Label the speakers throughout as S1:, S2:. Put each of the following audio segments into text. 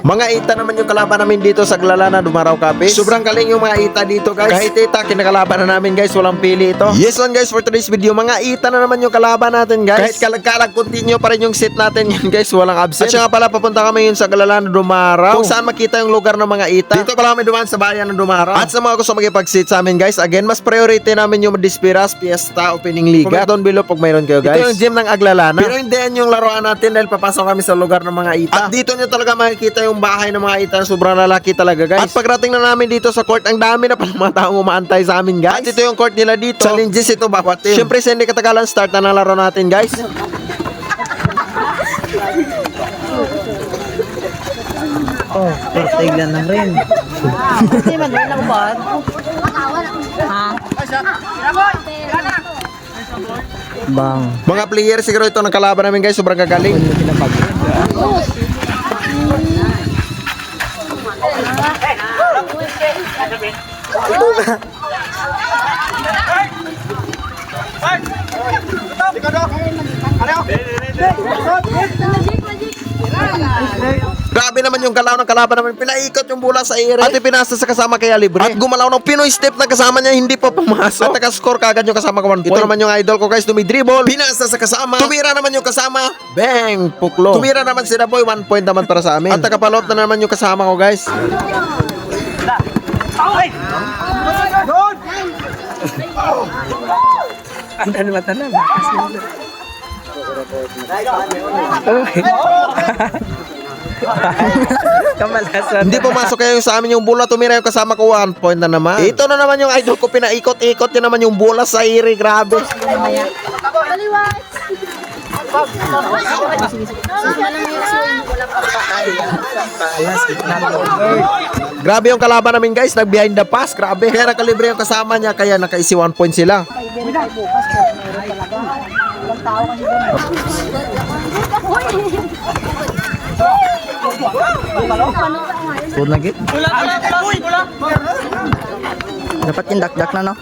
S1: Mga ita naman yung kalaban namin dito sa Glalana Dumaraw Cafe. Sobrang galing yung mga ita dito guys. Kahit ita, kinakalaban na namin guys. Walang pili ito. Yes one guys for today's video. Mga ita na naman yung kalaban natin guys. Kahit kalag-kalag, continue pa rin yung set natin yan guys. Walang absent. At siya nga pala, papunta kami yun sa Glalana Dumaraw. Kung saan makita yung lugar ng mga ita. Dito pala kami dumaan sa bayan ng Dumaraw. At sa mga gusto magipag-sit sa amin guys. Again, mas priority namin yung Dispiras, Fiesta, Opening Liga. Comment down below pag mayroon kayo guys. Ito yung gym ng Aglalana. Pero hindi yan yung laruan natin dahil papasok kami sa lugar ng mga ita. At dito nyo talaga makikita yung bahay ng mga ita. Sobrang lalaki talaga guys. At pagdating na namin dito sa court, ang dami na pala mga taong umaantay sa amin guys. At ito yung court nila dito. Challenges ito bawat team. Siyempre sa hindi katagalan start na ng laro natin guys.
S2: Oh, tiglan na rin. Hindi man rin ako ba? Ha? Bang.
S1: Mga player siguro ito ng kalaban namin guys. Sobrang gagaling. Grabe naman yung galaw ng kalaban namin. Pinaikot yung bola sa ere. At ipinasa sa kasama kaya libre. At gumalaw ng Pinoy step na kasama niya hindi pa pumasok. At nakascore kagad yung kasama ko 1 point. Ito naman yung idol ko guys. Dumidribble. Pinasa sa kasama. Tumira naman yung kasama. Bang! Puklo. Tumira naman si Boy. 1 point naman para sa amin. At nakapalot na naman yung kasama ko guys.
S2: Ang ano mata na. Kamalasan.
S1: Hindi pumasok kayo sa amin yung bola. Tumira yung kasama ko 1 point na naman. Ito na naman yung idol ko. Pinaikot-ikot yun naman yung bola sa ere. Grabe. Grabe yung kalaban namin guys, nag behind the pass, grabe. Kaya nakalibre yung kasama niya, kaya nakaisi 1 point sila.
S2: Food lagi? Dapat yung dakdak na no?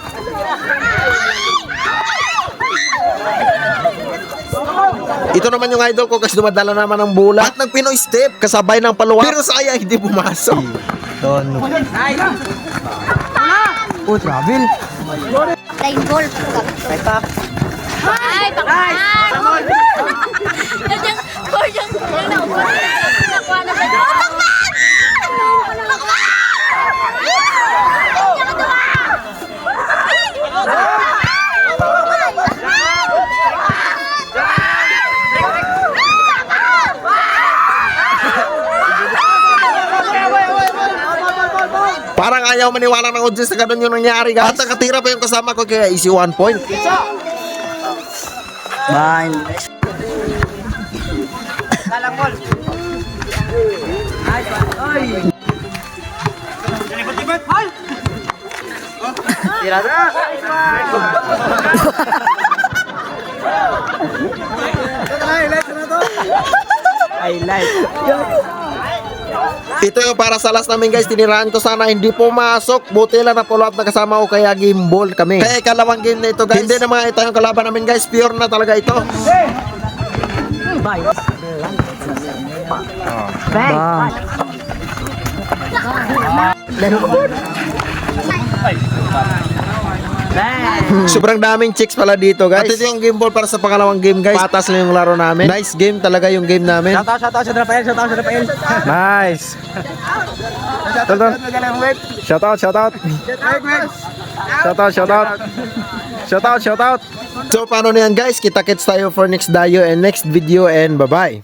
S1: Ito naman yung idol ko kasi dumadala naman ng bola. At nagpinoy step, kasabay ng paluwa. Pero sayang, hindi pumasok.
S2: Don. Oh, travel.
S3: Flying goal.
S2: Right up.
S3: Ay, pakay! Yan yung, or yung, yung naubos. Nakuha na ba?
S1: Parang ayaw maniwala ng audience na ganun yung nangyari guys. At nakatira pa yung kasama ko kaya easy 1 point.
S2: Bye. Tirada. Highlight.
S1: Ito yung para sa last namin guys, tiniraan ko sana hindi pumasok. Buti lang na follow up na kasama ko kaya game ball kami. Kaya ikalawang game na ito guys. Hindi na mga ito yung kalaban namin guys, pure na talaga ito.
S2: Bye. Bang. Bang.
S1: Sobrang daming chicks pala dito guys. At ito yung game ball para sa pangalawang game guys. Patas lang yung laro namin. Nice game talaga yung game namin.
S2: Shout out, shout out sa Rafael, shout out sa Rafael.
S1: Nice. Tol, tol. Shout out, shout out. Shout out, shout out. Shout out, shout out. So paano na yan guys? Kita-kits tayo for next dayo and next video and bye-bye.